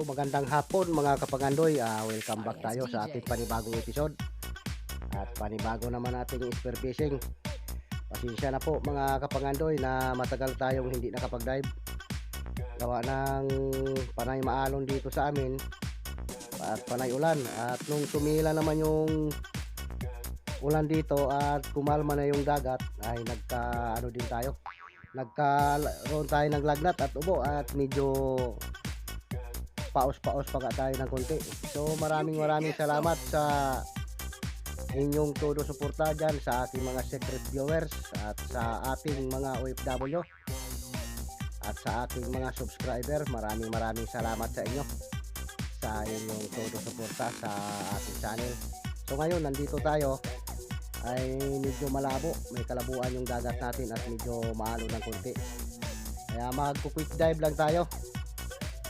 magandang hapon mga kapagandoy. Ah, welcome back tayo sa ating panibagong episode. At panibago naman ating spear fishing. Pasensya na po mga kapagandoy na matagal tayong hindi nakapag-dive. Gawa ng panay maalon dito sa amin at panay ulan. At nung tumila naman yung ulan dito at kumalma na yung dagat ay nagka ano din tayo nagkaroon tayo ng lagnat at ubo at medyo paos-paos pa nga tayo ng konti. So maraming maraming salamat sa inyong todo suporta dyan sa ating mga secret viewers at sa ating mga OFW at sa ating mga subscriber. Maraming maraming salamat sa inyo sa inyong todo suporta sa ating channel. So ngayon nandito tayo ay medyo malabo, may kalabuan yung dagat natin at medyo maalo ng konti. Kaya magpo-quick dive lang tayo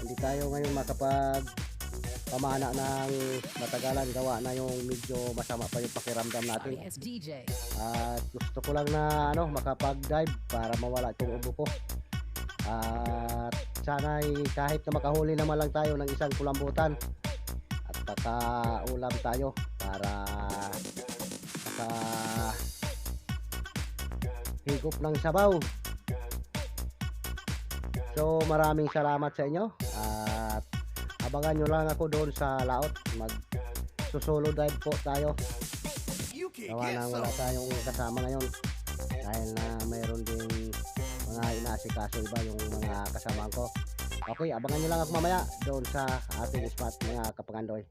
hindi tayo ngayon makapag pamana ng matagalan. Gawa na yung medyo masama pa yung pakiramdam natin. At gusto ko lang na ano makapag dive para mawala itong ubo ko. At sana kahit na makahuli naman lang tayo ng isang kulambutan at makaulam tayo para maka higop ng sabaw So maraming salamat sa inyo. At abangan nyo lang ako doon sa laot. Mag susolo dive po tayo. Gawa na wala tayong kasama ngayon. Dahil na mayroon din mga inasikaso iba yung mga kasama ko. Okay abangan nyo lang ako mamaya doon sa ating spot mga kapangandoy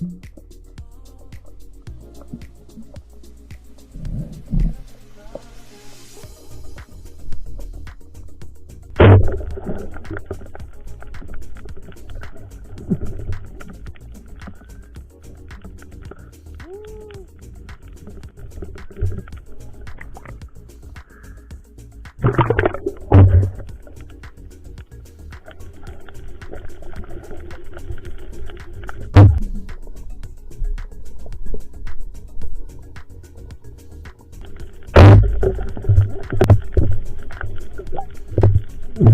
you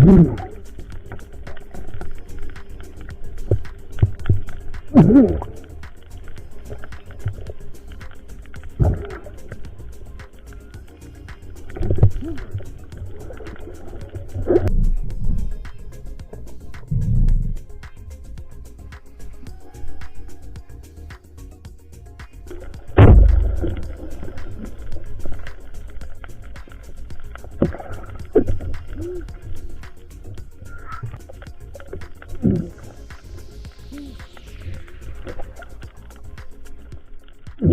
Mm-hmm. Okay,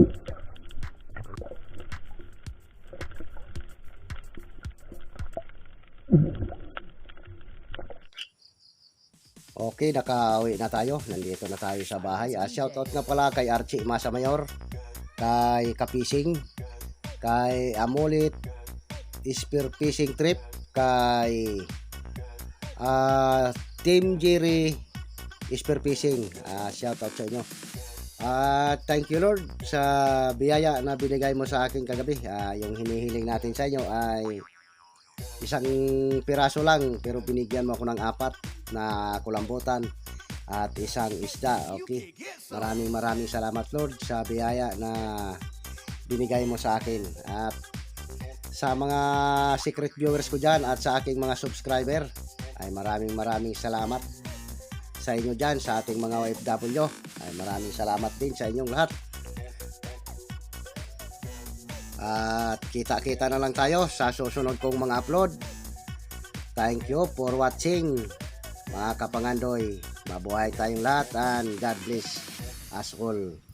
nakauwi na tayo. Nandito na tayo sa bahay. Ah, shoutout nga pala kay Archie Masa Mayor, kay Kapising, kay Amulit Spear Fishing Trip, kay ah, Team Jerry Spear Fishing. Ah, shoutout sa inyo. Ah, thank you Lord sa biyaya na binigay mo sa akin kagabi. Ah, yung hinihiling natin sa inyo ay isang piraso lang pero binigyan mo ako ng apat na kulambutan at isang isda. Okay. Maraming maraming salamat Lord sa biyaya na binigay mo sa akin. At sa mga secret viewers ko dyan at sa aking mga subscriber ay maraming maraming salamat sa inyo dyan sa ating mga OFW. Ay maraming salamat din sa inyong lahat. At kita-kita na lang tayo sa susunod kong mga upload. Thank you for watching. Mga kapangandoy, mabuhay tayong lahat and God bless us all.